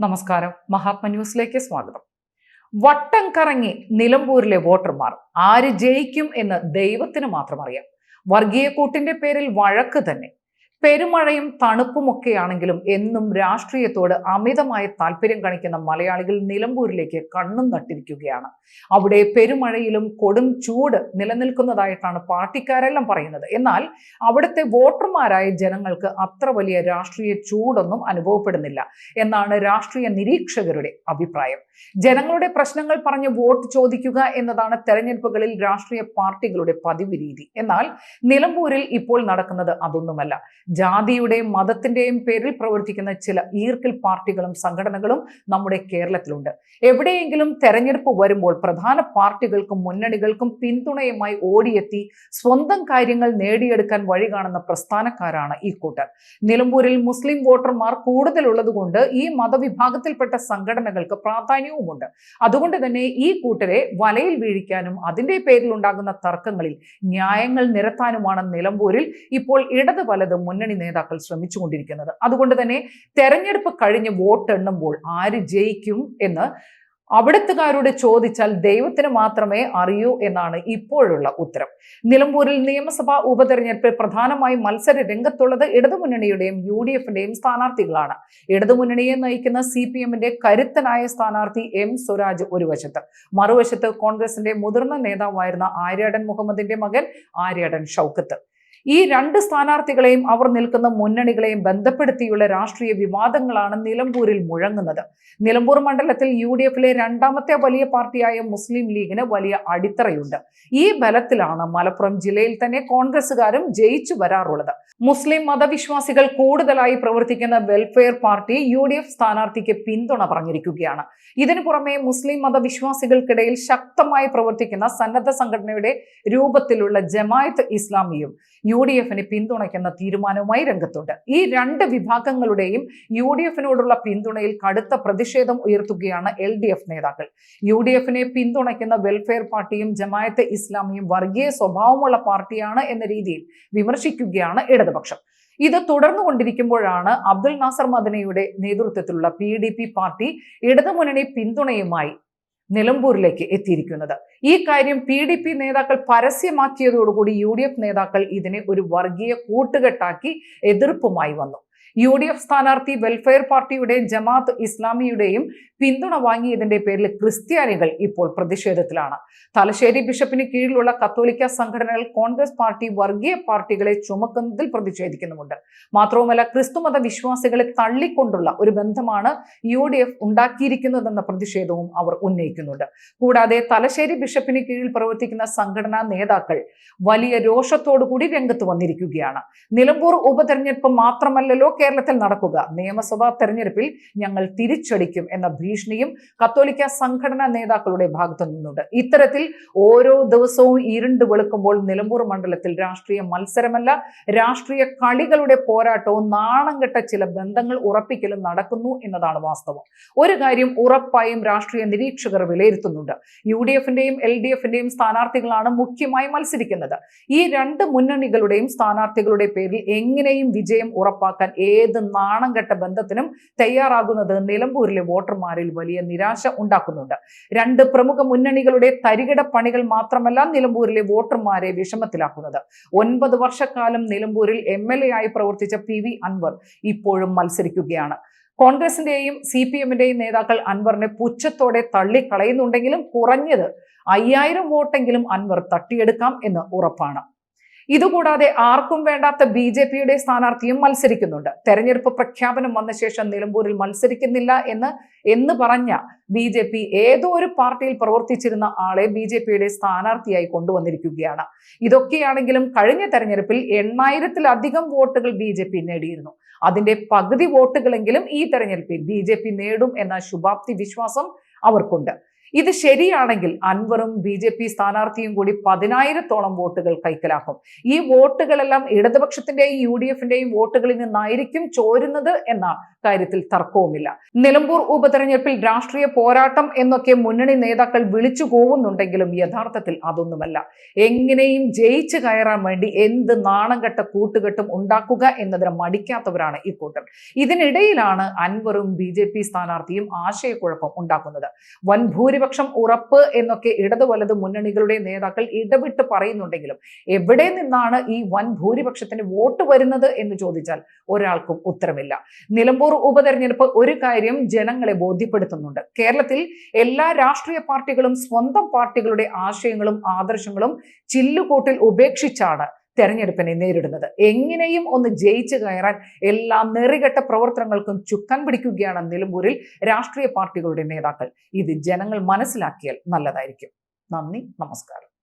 നമസ്കാരം. മഹാത്മ ന്യൂസിലേക്ക് സ്വാഗതം. വട്ടം കറങ്ങി നിലമ്പൂരിലെ വോട്ടർമാർ ആര് ജയിക്കും എന്ന് ദൈവത്തിന് മാത്രം അറിയാം. വർഗീയ കൂട്ടിന്റെ പേരിൽ വഴക്ക് തന്നെ. പെരുമഴയും തണുപ്പുമൊക്കെയാണെങ്കിലും എന്നും രാഷ്ട്രീയത്തോട് അമിതമായ താല്പര്യം കാണിക്കുന്ന മലയാളികൾ നിലമ്പൂരിലേക്ക് കണ്ണും നട്ടിരിക്കുകയാണ് അവിടെ പെരുമഴയിലും കൊടും ചൂട് നിലനിൽക്കുന്നതായിട്ടാണ് പാർട്ടിക്കാരെല്ലാം പറയുന്നത്. എന്നാൽ അവിടുത്തെ വോട്ടർമാരായ ജനങ്ങൾക്ക് അത്ര വലിയ രാഷ്ട്രീയ ചൂടൊന്നും അനുഭവപ്പെടുന്നില്ല എന്നാണ് രാഷ്ട്രീയ നിരീക്ഷകരുടെ അഭിപ്രായം. ജനങ്ങളുടെ പ്രശ്നങ്ങൾ പറഞ്ഞ് വോട്ട് ചോദിക്കുക എന്നതാണ് തെരഞ്ഞെടുപ്പുകളിൽ രാഷ്ട്രീയ പാർട്ടികളുടെ പതിവ് രീതി. എന്നാൽ നിലമ്പൂരിൽ ഇപ്പോൾ നടക്കുന്നത് അതൊന്നുമല്ല. ജാതിയുടെയും മതത്തിന്റെയും പേരിൽ പ്രവർത്തിക്കുന്ന ചില ഈർക്കിൽ പാർട്ടികളും സംഘടനകളും നമ്മുടെ കേരളത്തിലുണ്ട്. എവിടെയെങ്കിലും തെരഞ്ഞെടുപ്പ് വരുമ്പോൾ പ്രധാന പാർട്ടികൾക്കും മുന്നണികൾക്കും പിന്തുണയുമായി ഓടിയെത്തി സ്വന്തം കാര്യങ്ങൾ നേടിയെടുക്കാൻ വഴി കാണുന്ന പ്രസ്ഥാനക്കാരാണ് ഈ കൂട്ടർ. നിലമ്പൂരിൽ മുസ്ലിം വോട്ടർമാർ കൂടുതലുള്ളതുകൊണ്ട് ഈ മതവിഭാഗത്തിൽപ്പെട്ട സംഘടനകൾക്ക് പ്രാധാന്യവുമുണ്ട്. അതുകൊണ്ട് തന്നെ ഈ കൂട്ടരെ വലയിൽ വീഴിക്കാനും അതിന്റെ പേരിൽ ഉണ്ടാകുന്ന തർക്കങ്ങളിൽ ന്യായങ്ങൾ നിരത്താനുമാണ് നിലമ്പൂരിൽ ഇപ്പോൾ ഇടത് വലത് മുന്നണി നേതാക്കൾ ശ്രമിച്ചുകൊണ്ടിരിക്കുന്നത്. അതുകൊണ്ട് തന്നെ തെരഞ്ഞെടുപ്പ് കഴിഞ്ഞ് വോട്ടെണ്ണുമ്പോൾ ആര് ജയിക്കും എന്ന് അവിടത്തുകാരോട് ചോദിച്ചാൽ ദൈവത്തിന് മാത്രമേ അറിയൂ എന്നാണ് ഇപ്പോഴുള്ള ഉത്തരം. നിലമ്പൂരിൽ നിയമസഭാ ഉപതെരഞ്ഞെടുപ്പിൽ പ്രധാനമായും മത്സര രംഗത്തുള്ളത് ഇടതുമുന്നണിയുടെയും യു ഡി എഫിന്റെയും സ്ഥാനാർത്ഥികളാണ്. ഇടതുമുന്നണിയെ നയിക്കുന്ന സി പി എമ്മിന്റെ കരുത്തനായ സ്ഥാനാർത്ഥി എം സ്വരാജ് ഒരു വശത്ത്. മറുവശത്ത് കോൺഗ്രസിന്റെ മുതിർന്ന നേതാവായിരുന്ന ആര്യാടൻ മുഹമ്മദിന്റെ മകൻ ആര്യാടൻ ഷൗക്കത്ത്. ഈ രണ്ട് സ്ഥാനാർത്ഥികളെയും അവർ നിൽക്കുന്ന മുന്നണികളെയും ബന്ധപ്പെടുത്തിയുള്ള രാഷ്ട്രീയ വിവാദങ്ങളാണ് നിലമ്പൂരിൽ മുഴങ്ങുന്നത്. നിലമ്പൂർ മണ്ഡലത്തിൽ യു ഡി എഫിലെ രണ്ടാമത്തെ വലിയ പാർട്ടിയായ മുസ്ലിം ലീഗിന് വലിയ അടിത്തറയുണ്ട്. ഈ ബലത്തിലാണ് മലപ്പുറം ജില്ലയിൽ തന്നെ കോൺഗ്രസുകാരും ജയിച്ചു വരാറുള്ളത്. മുസ്ലിം മതവിശ്വാസികൾ കൂടുതലായി പ്രവർത്തിക്കുന്ന welfare party U D F സ്ഥാനാർത്ഥിക്ക് പിന്തുണ പറഞ്ഞിരിക്കുകയാണ്. ഇതിനു പുറമെ മുസ്ലിം മതവിശ്വാസികൾക്കിടയിൽ ശക്തമായി പ്രവർത്തിക്കുന്ന സന്നദ്ധ സംഘടനയുടെ രൂപത്തിലുള്ള ജമായത്ത് ഇസ്ലാമിയും യു ഡി എഫിനെ പിന്തുണയ്ക്കുന്ന തീരുമാനവുമായി രംഗത്തുണ്ട്. ഈ രണ്ട് വിഭാഗങ്ങളുടെയും യു ഡി എഫിനോടുള്ള പിന്തുണയിൽ കടുത്ത പ്രതിഷേധം ഉയർത്തുകയാണ് എൽ ഡി എഫ് നേതാക്കൾ. യു ഡി എഫിനെ പിന്തുണയ്ക്കുന്ന വെൽഫെയർ പാർട്ടിയും ജമായത്തെ ഇസ്ലാമിയും വർഗീയ സ്വഭാവമുള്ള പാർട്ടിയാണ് എന്ന രീതിയിൽ വിമർശിക്കുകയാണ് ഇടതുപക്ഷം. ഇത് തുടർന്നു തുടർന്നുകൊണ്ടിരിക്കുമ്പോഴാണ് അബ്ദുൽ നാസർ മദനയുടെ നേതൃത്വത്തിലുള്ള പി ഡി പി പാർട്ടി ഇടതുമുന്നണി പിന്തുണയുമായി നിലമ്പൂരിലേക്ക് എത്തിയിരിക്കുന്നത്. ഈ കാര്യം പി ഡി പി നേതാക്കൾ പരസ്യമാക്കിയതോടുകൂടി യു ഡി എഫ് നേതാക്കൾ ഇതിനെ ഒരു വർഗീയ കൂട്ടുകെട്ടാക്കി എതിർപ്പുമായി വന്നു. യു ഡി എഫ് സ്ഥാനാർത്ഥി വെൽഫെയർ പാർട്ടിയുടെയും ജമാഅത്ത് ഇസ്ലാമിയുടെയും പിന്തുണ വാങ്ങിയതിന്റെ പേരിൽ ക്രിസ്ത്യാനികൾ ഇപ്പോൾ പ്രതിഷേധത്തിലാണ്. തലശ്ശേരി ബിഷപ്പിന് കീഴിലുള്ള കത്തോലിക്ക സംഘടനകൾ കോൺഗ്രസ് പാർട്ടി വർഗീയ പാർട്ടികളെ ചുമക്കുന്നതിൽ പ്രതിഷേധിക്കുന്നുമുണ്ട്. മാത്രവുമല്ല ക്രിസ്തുമത വിശ്വാസികളെ തള്ളിക്കൊണ്ടുള്ള ഒരു ബന്ധമാണ് യു ഡി എഫ് ഉണ്ടാക്കിയിരിക്കുന്നതെന്ന പ്രതിഷേധവും അവർ ഉന്നയിക്കുന്നുണ്ട്. കൂടാതെ തലശ്ശേരി ബിഷപ്പിന് കീഴിൽ പ്രവർത്തിക്കുന്ന സംഘടനാ നേതാക്കൾ വലിയ രോഷത്തോടുകൂടി രംഗത്ത് വന്നിരിക്കുകയാണ്. നിലമ്പൂർ ഉപതെരഞ്ഞെടുപ്പ് മാത്രമല്ലല്ലോ കേരളത്തിൽ നടക്കുക. നിയമസഭാ തെരഞ്ഞെടുപ്പിൽ ഞങ്ങൾ തിരിച്ചടിക്കും എന്ന ഭീഷണിയും കത്തോലിക്ക സംഘടനാ നേതാക്കളുടെ ഭാഗത്തു നിന്നുണ്ട്. ഇത്തരത്തിൽ ഓരോ ദിവസവും ഇരുണ്ട് വെളുക്കുമ്പോൾ നിലമ്പൂർ മണ്ഡലത്തിൽ രാഷ്ട്രീയ മത്സരമല്ല രാഷ്ട്രീയ കളികളുടെ പോരാട്ടവും നാണം കെട്ട ചില ബന്ധങ്ങൾ ഉറപ്പിക്കലും നടക്കുന്നു എന്നതാണ് വാസ്തവം. ഒരു കാര്യം ഉറപ്പായും രാഷ്ട്രീയ നിരീക്ഷകർ വിലയിരുത്തുന്നുണ്ട്. യു ഡി എഫിന്റെയും എൽ ഡി എഫിന്റെയും സ്ഥാനാർത്ഥികളാണ് മുഖ്യമായി മത്സരിക്കുന്നത്. ഈ രണ്ട് മുന്നണികളുടെയും സ്ഥാനാർത്ഥികളുടെ പേരിൽ എങ്ങനെയും വിജയം ഉറപ്പാക്കാൻ ഏത് നാണം കെട്ട ബന്ധത്തിനും തയ്യാറാകുന്നത് നിലമ്പൂരിലെ വോട്ടർമാരിൽ വലിയ നിരാശ ഉണ്ടാക്കുന്നുണ്ട്. രണ്ട് പ്രമുഖ മുന്നണികളുടെ തരികിട പണികൾ മാത്രമല്ല നിലമ്പൂരിലെ വോട്ടർമാരെ വിഷമത്തിലാക്കുന്നത്. ഒൻപത് വർഷക്കാലം നിലമ്പൂരിൽ എം ആയി പ്രവർത്തിച്ച പി വി അൻവർ ഇപ്പോഴും മത്സരിക്കുകയാണ്. കോൺഗ്രസിന്റെയും സി പി എമ്മിന്റെയും നേതാക്കൾ അൻവറിനെ പുച്ഛത്തോടെ തള്ളിക്കളയുന്നുണ്ടെങ്കിലും കുറഞ്ഞത് അയ്യായിരം വോട്ടെങ്കിലും അൻവർ തട്ടിയെടുക്കാം എന്ന് ഉറപ്പാണ്. ഇതുകൂടാതെ ആർക്കും വേണ്ടാത്ത ബി ജെ പിയുടെ സ്ഥാനാർത്ഥിയും മത്സരിക്കുന്നുണ്ട്. തെരഞ്ഞെടുപ്പ് പ്രഖ്യാപനം വന്ന ശേഷം നിലമ്പൂരിൽ മത്സരിക്കുന്നില്ല എന്ന് എന്ന് പറഞ്ഞ ബി ജെ പി ഏതോ ഒരു പാർട്ടിയിൽ പ്രവർത്തിച്ചിരുന്ന ആളെ ബി ജെ പിയുടെ സ്ഥാനാർത്ഥിയായി കൊണ്ടുവന്നിരിക്കുകയാണ്. ഇതൊക്കെയാണെങ്കിലും കഴിഞ്ഞ തെരഞ്ഞെടുപ്പിൽ എണ്ണായിരത്തിലധികം വോട്ടുകൾ ബി ജെ പി നേടിയിരുന്നു. അതിന്റെ പകുതി വോട്ടുകളെങ്കിലും ഈ തെരഞ്ഞെടുപ്പിൽ ബി ജെ പി നേടും എന്ന ശുഭാപ്തി വിശ്വാസം അവർക്കുണ്ട്. ഇത് ശരിയാണെങ്കിൽ അൻവറും ബി ജെ പി സ്ഥാനാർത്ഥിയും കൂടി പതിനായിരത്തോളം വോട്ടുകൾ കൈക്കലാക്കും. ഈ വോട്ടുകളെല്ലാം ഇടതുപക്ഷത്തിന്റെയും യു ഡി എഫിന്റെയും വോട്ടുകളിൽ നിന്നായിരിക്കും ചോരുന്നത് എന്ന കാര്യത്തിൽ തർക്കവുമില്ല. നിലമ്പൂർ ഉപതെരഞ്ഞെടുപ്പിൽ രാഷ്ട്രീയ പോരാട്ടം എന്നൊക്കെ മുന്നണി നേതാക്കൾ വിളിച്ചു പോകുന്നുണ്ടെങ്കിലും യഥാർത്ഥത്തിൽ അതൊന്നുമല്ല. എങ്ങനെയും ജയിച്ചു കയറാൻ വേണ്ടി എന്ത് നാണംകെട്ട കൂട്ടുകെട്ടും ഉണ്ടാക്കുക എന്നതിന് മടിക്കാത്തവരാണ് ഈ കൂട്ടർ. ഇതിനിടയിലാണ് അൻവറും ബി സ്ഥാനാർത്ഥിയും ആശയക്കുഴപ്പം ഉണ്ടാക്കുന്നത്. വൻ ഭൂരിപക്ഷം ഉറപ്പ് എന്നൊക്കെ ഇടത് വലത് മുന്നണികളുടെ നേതാക്കൾ ഇടവിട്ട് പറയുന്നുണ്ടെങ്കിലും എവിടെ നിന്നാണ് ഈ വൻ ഭൂരിപക്ഷത്തിന് വോട്ട് വരുന്നത് എന്ന് ചോദിച്ചാൽ ഒരാൾക്കും ഉത്തരമില്ല. നിലമ്പൂർ ഉപതെരഞ്ഞെടുപ്പ് ഒരു കാര്യം ജനങ്ങളെ ബോധ്യപ്പെടുത്തുന്നുണ്ട്. കേരളത്തിൽ എല്ലാ രാഷ്ട്രീയ പാർട്ടികളും സ്വന്തം പാർട്ടികളുടെ ആശയങ്ങളും ആദർശങ്ങളും ചില്ലുകൂട്ടിൽ ഉപേക്ഷിച്ചാണ് തെരഞ്ഞെടുപ്പിനെ നേരിടുന്നത്. എങ്ങനെയും ഒന്ന് ജയിച്ചു കയറാൻ എല്ലാ നെറികെട്ട പ്രവർത്തനങ്ങൾക്കും ചുക്കാൻ പിടിക്കുകയാണ് നിലമ്പൂരിൽ രാഷ്ട്രീയ പാർട്ടികളുടെ നേതാക്കൾ. ഇത് ജനങ്ങൾ മനസ്സിലാക്കിയാൽ നല്ലതായിരിക്കും. നന്ദി നമസ്കാരം.